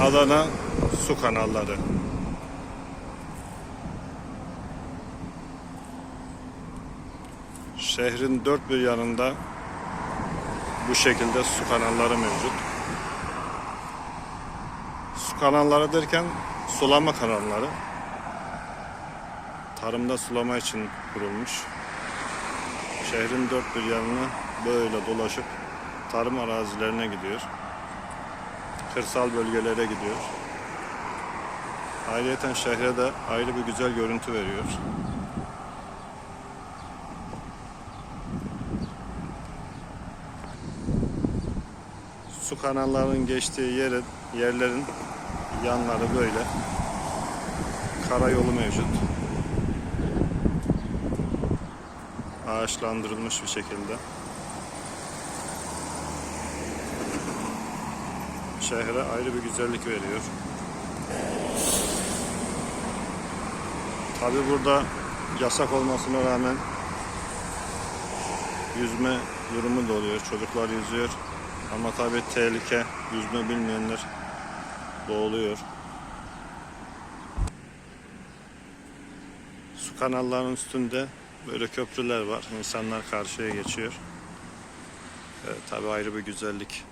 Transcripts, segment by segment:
Adana su kanalları. Şehrin dört bir yanında bu şekilde su kanalları mevcut. Su kanalları derken sulama kanalları. Tarımda sulama için kurulmuş. Şehrin dört bir yanına böyle dolaşıp tarım arazilerine gidiyor. Kırsal bölgelere gidiyor. Ayrıyeten şehre de ayrı bir güzel görüntü veriyor. Su kanallarının geçtiği yerin, yerlerin yanları böyle. Karayolu mevcut. Ağaçlandırılmış bir şekilde. Şehre ayrı bir güzellik veriyor. Tabi burada yasak olmasına rağmen yüzme durumu da oluyor. Çocuklar yüzüyor. Ama tabi tehlike. Yüzme bilmeyenler boğuluyor. Su kanallarının üstünde böyle köprüler var. İnsanlar karşıya geçiyor. Evet, tabi ayrı bir güzellik.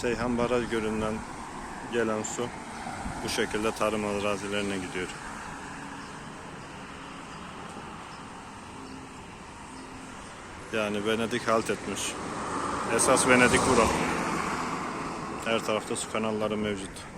Seyhan Baraj Gölü'nden gelen su bu şekilde tarım arazilerine gidiyor. Yani Venedik halt etmiş. Esas Venedik bura. Her tarafta su kanalları mevcut.